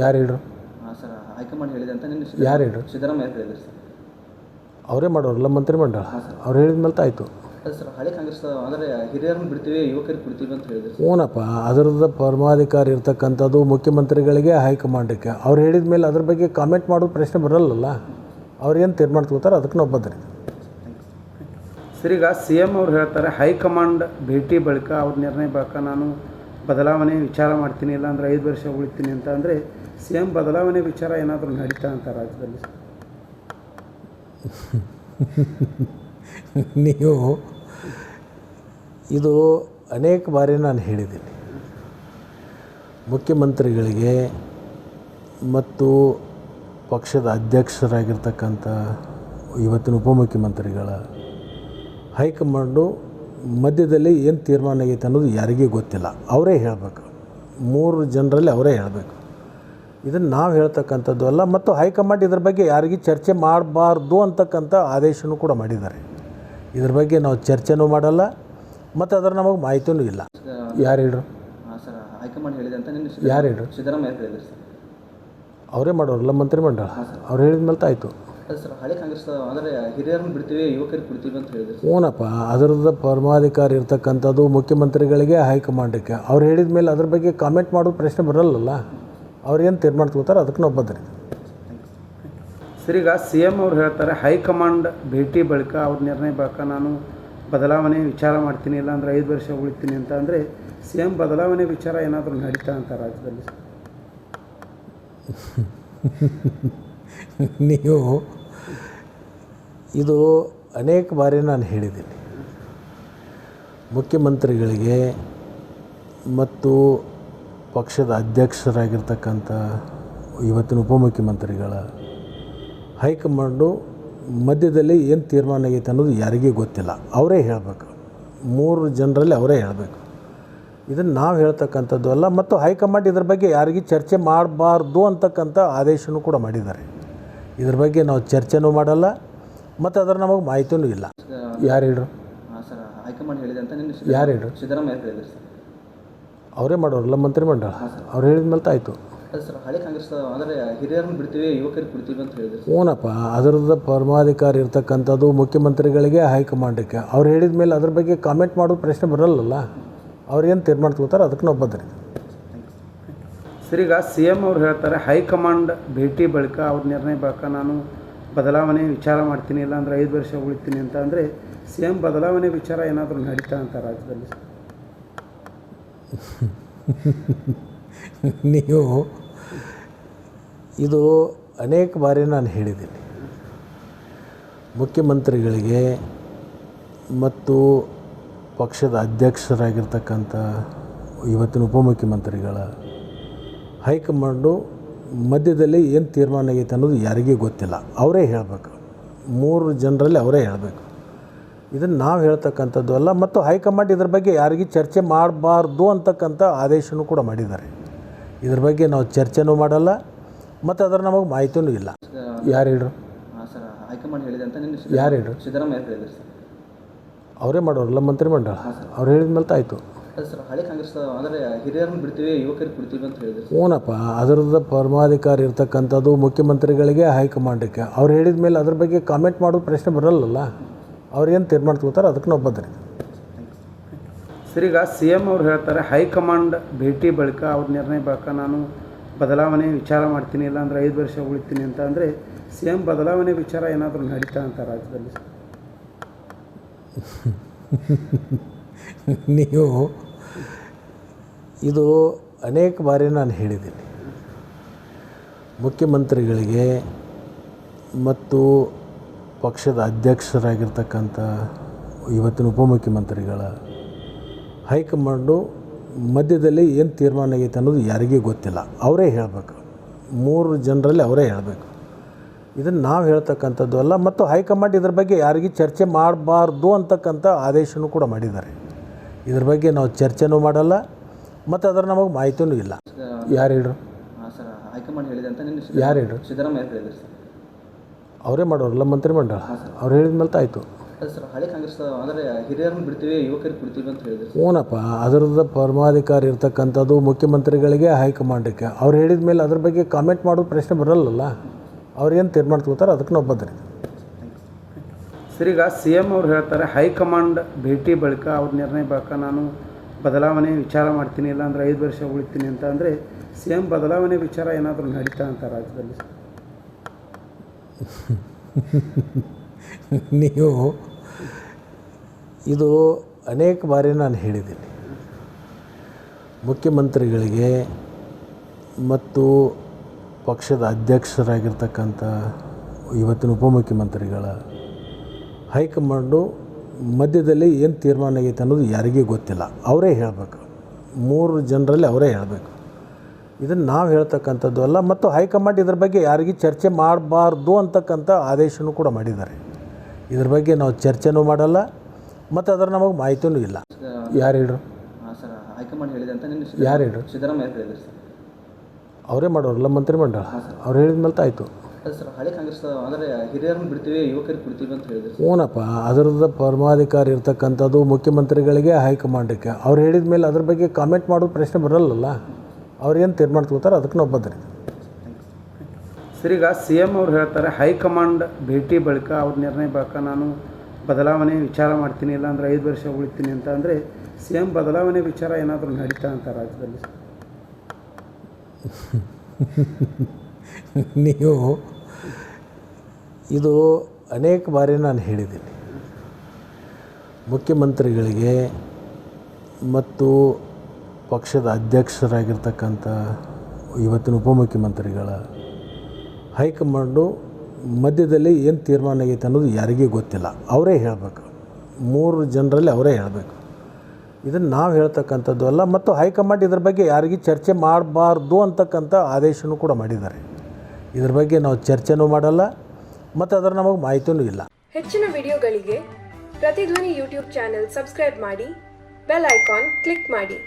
ಯಾರು ಹೇಳ್ರು? Sir high command ಹೇಳಿದೆ ಅಂತ ನಿನ್ನೆ ಯಾರು ಹೇಳ್ರು? ಸಿದ್ದರಾಮಯ್ಯ ಹೇಳಿದ್ರು ಸರ್. ಅವರೇ ಮಾಡೋರಲ್ಲ ಮಂತ್ರಿಮಂಡಲ ಅವ್ರು ಹೇಳಿದ ಮೇಲೆ ಆಯ್ತು ಸರ್ ಹಳೆ ಕಾಂಗ್ರೆಸ್ ಅಂದರೆ ಹಿರಿಯರನ್ನು ಬಿಡ್ತೀವಿ ಯುವಕರಿಗೆ ಬಿಡ್ತೀವಿ ಅಂತ ಹೇಳಿದ್ರು ಹ್ಞೂನಪ್ಪ ಅದರದ್ದು ಪರಮಾಧಿಕಾರಿ ಇರ್ತಕ್ಕಂಥದ್ದು ಮುಖ್ಯಮಂತ್ರಿಗಳಿಗೆ ಹೈಕಮಾಂಡಕ್ಕೆ ಅವ್ರು ಹೇಳಿದ ಮೇಲೆ ಅದ್ರ ಬಗ್ಗೆ ಕಾಮೆಂಟ್ ಮಾಡೋ ಪ್ರಶ್ನೆ ಬರಲ್ಲಲ್ಲ? ಏನು ತೀರ್ಮಾನ ತಗೋತಾರೆ ಅದಕ್ಕೆ ನಾವು ಬದ್ರಿ ಸರ್ ಈಗ ಸಿ ಎಂ ಅವ್ರು ಹೇಳ್ತಾರೆ ಹೈಕಮಾಂಡ್ ಭೇಟಿ ಬಳಿಕ ಅವ್ರ ನಿರ್ಣಯ ಬಳಿಕ ನಾನು ಬದಲಾವಣೆ ವಿಚಾರ ಮಾಡ್ತೀನಿ, ಇಲ್ಲಾಂದ್ರೆ ಐದು ವರ್ಷ ಉಳಿತೀನಿ ಅಂತ ಅಂದರೆ ಸಿ ಎಂ ಬದಲಾವಣೆ ವಿಚಾರ ಏನಾದರೂ ನಡೀತಾ ಅಂತ ರಾಜ್ಯದಲ್ಲಿ ನೀವು ಇದು ಅನೇಕ ಬಾರಿ ನಾನು ಹೇಳಿದ್ದೀನಿ. ಮುಖ್ಯಮಂತ್ರಿಗಳಿಗೆ ಮತ್ತು ಪಕ್ಷದ ಅಧ್ಯಕ್ಷರಾಗಿರ್ತಕ್ಕಂಥ ಇವತ್ತಿನ ಉಪಮುಖ್ಯಮಂತ್ರಿಗಳ ಹೈಕಮಾಂಡು ಮಧ್ಯದಲ್ಲಿ ಏನು ತೀರ್ಮಾನ ಆಗೈತೆ ಅನ್ನೋದು ಯಾರಿಗೂ ಗೊತ್ತಿಲ್ಲ. ಅವರೇ ಹೇಳಬೇಕು. ಮೂರು ಜನರಲ್ಲಿ ಅವರೇ ಹೇಳಬೇಕು. ಇದನ್ನು ನಾವು ಹೇಳ್ತಕ್ಕಂಥದ್ದು ಅಲ್ಲ ಮತ್ತು ಹೈಕಮಾಂಡ್ ಇದ್ರ ಬಗ್ಗೆ ಯಾರಿಗೂ ಚರ್ಚೆ ಮಾಡಬಾರ್ದು ಅಂತಕ್ಕಂಥ ಆದೇಶನೂ ಕೂಡ ಮಾಡಿದ್ದಾರೆ. ಇದ್ರ ಬಗ್ಗೆ ನಾವು ಚರ್ಚೆನೂ ಮಾಡಲ್ಲ ಮತ್ತು ಅದರ ನಮಗೆ ಮಾಹಿತಿಯೂ ಇಲ್ಲ. ಯಾರು ಹೇಳ್ರು? ಯಾರು ಹೇಳ್ರು? ಅವರೇ ಮಾಡೋರಲ್ಲ ಮಂತ್ರಿಮಂಡಲ ಅವ್ರು ಹೇಳಿದ ಮೇಲೆ ಆಯಿತು ಸರ್ ಹಳೆ ಕಾಂಗ್ರೆಸ್ ಅಂದರೆ ಹಿರಿಯರನ್ನು ಬಿಡ್ತೀವಿ ಯುವಕರಿಗೆ ಬಿಡ್ತೀವಿ ಅಂತ ಹೇಳಿದ್ರು ಹ್ಞೂನಪ್ಪ ಅದರದ್ದು ಪರಮಾಧಿಕಾರಿ ಇರ್ತಕ್ಕಂಥದ್ದು ಮುಖ್ಯಮಂತ್ರಿಗಳಿಗೆ ಹೈಕಮಾಂಡಕ್ಕೆ ಅವ್ರು ಹೇಳಿದ ಮೇಲೆ ಅದ್ರ ಬಗ್ಗೆ ಕಾಮೆಂಟ್ ಮಾಡೋ ಪ್ರಶ್ನೆ ಬರಲ್ಲಲ್ಲ? ಅವ್ರೇನು ತೀರ್ಮಾನ ತಗೋತಾರೆ ಅದಕ್ಕೆ ನಾವು ಬಂದ್ರಿ. ಸರ್ ಈಗ ಸಿ ಎಂ ಅವ್ರು ಹೇಳ್ತಾರೆ ಹೈಕಮಾಂಡ್ ಭೇಟಿ ಬಳಿಕ ಅವ್ರ ನಿರ್ಣಯ ಬಳಿಕ ನಾನು ಬದಲಾವಣೆ ವಿಚಾರ ಮಾಡ್ತೀನಿ ಇಲ್ಲ ಅಂದರೆ ಐದು ವರ್ಷ ಉಳಿತೀನಿ ಅಂತ ಅಂದರೆ ಸಿ ಎಂ ಬದಲಾವಣೆ ವಿಚಾರ ಏನಾದರೂ ನಡೀತಾ ಅಂತ ರಾಜ್ಯದಲ್ಲಿ ನೀವು ಇದು ಅನೇಕ ಬಾರಿ ನಾನು ಹೇಳಿದ್ದೀನಿ. ಮುಖ್ಯಮಂತ್ರಿಗಳಿಗೆ ಮತ್ತು ಪಕ್ಷದ ಅಧ್ಯಕ್ಷರಾಗಿರ್ತಕ್ಕಂಥ ಇವತ್ತಿನ ಉಪಮುಖ್ಯಮಂತ್ರಿಗಳ ಹೈಕಮಾಂಡು ಮಧ್ಯದಲ್ಲಿ ಏನು ತೀರ್ಮಾನ ಆಗೈತೆ ಅನ್ನೋದು ಯಾರಿಗೂ ಗೊತ್ತಿಲ್ಲ. ಅವರೇ ಹೇಳಬೇಕು. ಮೂರು ಜನರಲ್ಲಿ ಅವರೇ ಹೇಳಬೇಕು. ಇದನ್ನು ನಾವು ಹೇಳ್ತಕ್ಕಂಥದ್ದು ಅಲ್ಲ ಮತ್ತು ಹೈಕಮಾಂಡ್ ಇದ್ರ ಬಗ್ಗೆ ಯಾರಿಗೂ ಚರ್ಚೆ ಮಾಡಬಾರ್ದು ಅಂತಕ್ಕಂಥ ಆದೇಶನೂ ಕೂಡ ಮಾಡಿದ್ದಾರೆ. ಇದ್ರ ಬಗ್ಗೆ ನಾವು ಚರ್ಚೆನೂ ಮಾಡಲ್ಲ. ಮತ್ತು ಅದರ ನಮಗೆ ಮಾಹಿತಿನೂ ಇಲ್ಲ. ಯಾರು ಹೇಳ್ರು? ಹಾಂ ಸರ್ ಹೈಕಮಾಂಡ್ ಹೇಳಿದೆ ಅಂತ ನಿನ್ನೆ ಯಾರು ಹೇಳ್ರು? ಸಿದ್ದರಾಮಯ್ಯ ಹೇಳಿದ್ರು ಸರ್. ಅವರೇ ಮಾಡೋರಲ್ಲ ಮಂತ್ರಿಮಂಡಲ ಅವ್ರು ಹೇಳಿದ ಮೇಲೆ ಆಯಿತು ಸರ್ ಹಳೆ ಕಾಂಗ್ರೆಸ್ ಅಂದರೆ ಹಿರಿಯರನ್ನು ಬಿಡ್ತೀವಿ ಯುವಕರಿಗೆ ಬಿಡ್ತೀವಿ ಅಂತ ಹೇಳಿದ್ರು ಹ್ಞೂನಪ್ಪ ಅದರದ್ದು ಪರಮಾಧಿಕಾರ ಇರ್ತಕ್ಕಂಥದ್ದು ಮುಖ್ಯಮಂತ್ರಿಗಳಿಗೆ ಹೈಕಮಾಂಡಕ್ಕೆ ಅವ್ರು ಹೇಳಿದ ಮೇಲೆ ಅದ್ರ ಬಗ್ಗೆ ಕಾಮೆಂಟ್ ಮಾಡೋದು ಪ್ರಶ್ನೆ ಬರಲ್ಲಲ್ಲ? ಅವ್ರೇನು ತೀರ್ಮಾನ ತಗೋತಾರೆ ಅದಕ್ಕೆ ನಾವು ಬಂದ್ರಿ ಸರ್ ಈಗ ಸಿ ಎಂ ಅವ್ರು ಹೇಳ್ತಾರೆ ಹೈಕಮಾಂಡ್ ಭೇಟಿ ಬಳಿಕ ಅವ್ರ ನಿರ್ಣಯ ಬಳಿಕ ನಾನು ಬದಲಾವಣೆ ವಿಚಾರ ಮಾಡ್ತೀನಿ, ಇಲ್ಲಾಂದ್ರೆ ಐದು ವರ್ಷ ಉಳಿತೀನಿ ಅಂತ ಅಂದರೆ ಸಿ ಎಂ ಬದಲಾವಣೆ ವಿಚಾರ ಏನಾದರೂ ನಡೀತಾ ಅಂತ ರಾಜ್ಯದಲ್ಲಿ ನೀವು ಇದು ಅನೇಕ ಬಾರಿ ನಾನು ಹೇಳಿದ್ದೀನಿ. ಮುಖ್ಯಮಂತ್ರಿಗಳಿಗೆ ಮತ್ತು ಪಕ್ಷದ ಅಧ್ಯಕ್ಷರಾಗಿರ್ತಕ್ಕಂಥ ಇವತ್ತಿನ ಉಪಮುಖ್ಯಮಂತ್ರಿಗಳ ಹೈಕಮಾಂಡು ಮಧ್ಯದಲ್ಲಿ ಏನು ತೀರ್ಮಾನ ಆಗೈತೆ ಅನ್ನೋದು ಯಾರಿಗೂ ಗೊತ್ತಿಲ್ಲ. ಅವರೇ ಹೇಳಬೇಕು. ಮೂರು ಜನರಲ್ಲಿ ಅವರೇ ಹೇಳಬೇಕು. ಇದನ್ನು ನಾವು ಹೇಳ್ತಕ್ಕಂಥದ್ದು ಅಲ್ಲ ಮತ್ತು ಹೈಕಮಾಂಡ್ ಇದ್ರ ಬಗ್ಗೆ ಯಾರಿಗೂ ಚರ್ಚೆ ಮಾಡಬಾರ್ದು ಅಂತಕ್ಕಂಥ ಆದೇಶನೂ ಕೂಡ ಮಾಡಿದ್ದಾರೆ. ಇದ್ರ ಬಗ್ಗೆ ನಾವು ಚರ್ಚೆನೂ ಮಾಡಲ್ಲ ಮತ್ತು ಅದರ ನಮಗೆ ಮಾಹಿತಿನೂ ಇಲ್ಲ. ಯಾರು ಹೇಳ್ರು? ಯಾರು ಹೇಳ್ರು? ಅವರೇ ಮಾಡೋರಲ್ಲ ಮಂತ್ರಿಮಂಡಲ ಅವ್ರು ಹೇಳಿದ ಮೇಲೆ ಆಯಿತು ಅದೇ ಸರ್ ಹಳೆ ಕಾಂಗ್ರೆಸ್ ಅಂದರೆ ಹಿರಿಯರನ್ನು ಬಿಡ್ತೀವಿ ಯುವಕರಿಗೆ ಬಿಡ್ತೀವಿ ಅಂತ ಹೇಳಿದ್ರು ಹ್ಞೂನಪ್ಪ ಅದರದ್ದು ಪರಮಾಧಿಕಾರಿ ಇರ್ತಕ್ಕಂಥದ್ದು ಮುಖ್ಯಮಂತ್ರಿಗಳಿಗೆ ಹೈಕಮಾಂಡಕ್ಕೆ ಅವ್ರು ಹೇಳಿದ ಮೇಲೆ ಅದ್ರ ಬಗ್ಗೆ ಕಾಮೆಂಟ್ ಮಾಡೋದು ಪ್ರಶ್ನೆ ಬರಲ್ಲಲ್ಲ? ಅವ್ರೇನು ತೀರ್ಮಾನ ತಗೋತಾರೆ? ಅದಕ್ಕೆ ನಾವು ಬದ್ರಿ. ಸರ್ ಈಗ ಸಿ ಎಂ ಅವ್ರು ಹೇಳ್ತಾರೆ ಹೈಕಮಾಂಡ್ ಭೇಟಿ ಬಳಿಕ ಅವ್ರ ನಿರ್ಣಯ ಬಳಿಕ ನಾನು ಬದಲಾವಣೆ ವಿಚಾರ ಮಾಡ್ತೀನಿ ಇಲ್ಲ ಅಂದರೆ ಐದು ವರ್ಷ ಉಳಿತೀನಿ ಅಂತ ಅಂದರೆ ಸಿ ಎಂ ಬದಲಾವಣೆ ವಿಚಾರ ಏನಾದರೂ ನಡೀತಾ ಅಂತ ರಾಜ್ಯದಲ್ಲಿ ನೀವು ಇದು ಅನೇಕ ಬಾರಿ ನಾನು ಹೇಳಿದ್ದೀನಿ. ಮುಖ್ಯಮಂತ್ರಿಗಳಿಗೆ ಮತ್ತು ಪಕ್ಷದ ಅಧ್ಯಕ್ಷರಾಗಿರ್ತಕ್ಕಂಥ ಇವತ್ತಿನ ಉಪಮುಖ್ಯಮಂತ್ರಿಗಳ ಹೈಕಮಾಂಡು ಮಧ್ಯದಲ್ಲಿ ಏನು ತೀರ್ಮಾನ ಆಗೈತೆ ಅನ್ನೋದು ಯಾರಿಗೂ ಗೊತ್ತಿಲ್ಲ. ಅವರೇ ಹೇಳಬೇಕು. ಮೂರು ಜನರಲ್ಲಿ ಅವರೇ ಹೇಳಬೇಕು. ಇದನ್ನು ನಾವು ಹೇಳ್ತಕ್ಕಂಥದ್ದು ಅಲ್ಲ ಮತ್ತು ಹೈಕಮಾಂಡ್ ಇದ್ರ ಬಗ್ಗೆ ಯಾರಿಗೂ ಚರ್ಚೆ ಮಾಡಬಾರ್ದು ಅಂತಕ್ಕಂಥ ಆದೇಶನೂ ಕೂಡ ಮಾಡಿದ್ದಾರೆ. ಇದ್ರ ಬಗ್ಗೆ ನಾವು ಚರ್ಚೆನೂ ಮಾಡಲ್ಲ. ಮತ್ತು ಅದರ ನಮಗೆ ಮಾಹಿತಿಯೂ ಇಲ್ಲ. ಯಾರು ಹೇಳ್ರು? ಹೈಕಮಾಂಡ್ ಯಾರು ಹೇಳ್ರು? ಸಿದ್ದರಾಮಯ್ಯ ಹೇಳಿದ್ರು ಸರ್. ಅವರೇ ಮಾಡೋರಲ್ಲ ಮಂತ್ರಿಮಂಡಲ ಅವ್ರು ಹೇಳಿದ ಮೇಲೆ ಆಯಿತು ಸರ್ ಹಳೆ ಕಾಂಗ್ರೆಸ್ ಅಂದರೆ ಹಿರಿಯರನ್ನು ಬಿಡ್ತೀವಿ ಯುವಕರಿಗೆ ಬಿಡ್ತೀವಿ ಅಂತ ಹೇಳಿದ್ರು ಹ್ಞೂನಪ್ಪ ಅದರದ್ದು ಪರಮಾಧಿಕಾರಿ ಇರ್ತಕ್ಕಂಥದ್ದು ಮುಖ್ಯಮಂತ್ರಿಗಳಿಗೆ ಹೈಕಮಾಂಡಕ್ಕೆ ಅವ್ರು ಹೇಳಿದ ಮೇಲೆ ಅದ್ರ ಬಗ್ಗೆ ಕಾಮೆಂಟ್ ಮಾಡೋ ಪ್ರಶ್ನೆ ಬರಲ್ಲಲ್ಲ? ಅವ್ರೇನು ತೀರ್ಮಾನ ತಗೋತಾರೆ ಅದಕ್ಕೆ ನಾವು ಬಂದ್ರಿ. ಸರಿ ಈಗ ಸಿ ಎಂ ಅವ್ರು ಹೇಳ್ತಾರೆ ಹೈಕಮಾಂಡ್ ಭೇಟಿ ಬಳಿಕ ಅವ್ರ ನಿರ್ಣಯ ಬಳಿಕ ನಾನು ಬದಲಾವಣೆ ವಿಚಾರ ಮಾಡ್ತೀನಿ ಇಲ್ಲ ಅಂದರೆ ಐದು ವರ್ಷ ಉಳಿತೀನಿ ಅಂತ ಅಂದರೆ ಸಿ ಎಂ ಬದಲಾವಣೆ ವಿಚಾರ ಏನಾದರೂ ನಡೀತಾ ಅಂತ ರಾಜ್ಯದಲ್ಲಿ ನೀವು ಇದು ಅನೇಕ ಬಾರಿ ನಾನು ಹೇಳಿದ್ದೀನಿ. ಮುಖ್ಯಮಂತ್ರಿಗಳಿಗೆ ಮತ್ತು ಪಕ್ಷದ ಅಧ್ಯಕ್ಷರಾಗಿರ್ತಕ್ಕಂಥ ಇವತ್ತಿನ ಉಪಮುಖ್ಯಮಂತ್ರಿಗಳ ಹೈಕಮಾಂಡು ಮಧ್ಯದಲ್ಲಿ ಏನು ತೀರ್ಮಾನ ಆಗೈತೆ ಅನ್ನೋದು ಯಾರಿಗೂ ಗೊತ್ತಿಲ್ಲ. ಅವರೇ ಹೇಳಬೇಕು. ಮೂರು ಜನರಲ್ಲಿ ಅವರೇ ಹೇಳಬೇಕು. ಇದನ್ನು ನಾವು ಹೇಳ್ತಕ್ಕಂಥದ್ದು ಅಲ್ಲ ಮತ್ತು ಹೈಕಮಾಂಡ್ ಇದ್ರ ಬಗ್ಗೆ ಯಾರಿಗೂ ಚರ್ಚೆ ಮಾಡಬಾರ್ದು ಅಂತಕ್ಕಂಥ ಆದೇಶನೂ ಕೂಡ ಮಾಡಿದ್ದಾರೆ. ಇದ್ರ ಬಗ್ಗೆ ನಾವು ಚರ್ಚೆನೂ ಮಾಡಲ್ಲ ಮತ್ತು ಅದರ ನಮಗೆ ಮಾಹಿತಿನೂ ಇಲ್ಲ. ಯಾರು ಹೇಳ್ರು? ಯಾರು ಹೇಳ್ರು? ಅವರೇ ಮಾಡೋರಲ್ಲ ಮಂತ್ರಿಮಂಡಲ ಅವ್ರು ಹೇಳಿದ ಮೇಲೆ ಆಯಿತು. ಸರ್ ಹಳೆ ಕಾಂಗ್ರೆಸ್ ಅಂದರೆ ಹಿರಿಯರನ್ನು ಬಿಡ್ತೀವಿ ಯುವಕರಿಗೆ ಬಿಡ್ತೀವಿ ಅಂತ ಹೇಳಿದ್ರು ಅದರದ್ದು ಪರಮಾಧಿಕಾರಿ ಇರ್ತಕ್ಕಂಥದ್ದು ಮುಖ್ಯಮಂತ್ರಿಗಳಿಗೆ ಹೈಕಮಾಂಡಕ್ಕೆ ಅವ್ರು ಹೇಳಿದ ಮೇಲೆ ಅದ್ರ ಬಗ್ಗೆ ಕಾಮೆಂಟ್ ಮಾಡೋದು ಪ್ರಶ್ನೆ ಬರಲ್ಲಲ್ಲ? ಏನು ತೀರ್ಮಾನ ತಗೋತಾರೆ ಅದಕ್ಕೆ ನಾವು ಬದ್ರಿ. ಸರ್ ಈಗ ಸಿ ಎಂ ಅವ್ರು ಹೇಳ್ತಾರೆ ಹೈಕಮಾಂಡ್ ಭೇಟಿ ಬಳಿಕ ಅವ್ರ ನಿರ್ಣಯ ಬಳಿಕ ನಾನು ಬದಲಾವಣೆ ವಿಚಾರ ಮಾಡ್ತೀನಿ ಇಲ್ಲ ಅಂದರೆ ಐದು ವರ್ಷ ಉಳಿತೀನಿ ಅಂತ ಅಂದರೆ ಸಿ ಎಂ ಬದಲಾವಣೆ ವಿಚಾರ ಏನಾದರೂ ನಡೀತಾ ಅಂತ ರಾಜ್ಯದಲ್ಲಿ ನೀವು ಇದು ಅನೇಕ ಬಾರಿ ನಾನು ಹೇಳಿದ್ದೀನಿ. ಮುಖ್ಯಮಂತ್ರಿಗಳಿಗೆ ಮತ್ತು ಪಕ್ಷದ ಅಧ್ಯಕ್ಷರಾಗಿರ್ತಕ್ಕಂಥ ಇವತ್ತಿನ ಉಪಮುಖ್ಯಮಂತ್ರಿಗಳ ಹೈಕಮಾಂಡು ಮಧ್ಯದಲ್ಲಿ ಏನು ತೀರ್ಮಾನ ಆಗೈತೆ ಅನ್ನೋದು ಯಾರಿಗೂ ಗೊತ್ತಿಲ್ಲ. ಅವರೇ ಹೇಳಬೇಕು. ಮೂರು ಜನರಲ್ಲಿ ಅವರೇ ಹೇಳಬೇಕು. ಇದನ್ನು ನಾವು ಹೇಳ್ತಕ್ಕಂಥದ್ದು ಅಲ್ಲ ಮತ್ತು ಹೈಕಮಾಂಡ್ ಇದ್ರ ಬಗ್ಗೆ ಯಾರಿಗೂ ಚರ್ಚೆ ಮಾಡಬಾರ್ದು ಅಂತಕ್ಕಂಥ ಆದೇಶನೂ ಕೂಡ ಮಾಡಿದ್ದಾರೆ. ಇದ್ರ ಬಗ್ಗೆ ನಾವು ಚರ್ಚೆನೂ ಮಾಡಲ್ಲ. ಮತ್ತು ಅದರ ನಮಗೆ ಮಾಹಿತಿನೂ ಇಲ್ಲ. ಹೆಚ್ಚಿನ ವಿಡಿಯೋಗಳಿಗೆ ಪ್ರತಿಧ್ವನಿ ಯೂಟ್ಯೂಬ್ ಚಾನೆಲ್ ಸಬ್ಸ್ಕ್ರೈಬ್ ಮಾಡಿ, ಬೆಲ್ ಐಕಾನ್ ಕ್ಲಿಕ್ ಮಾಡಿ.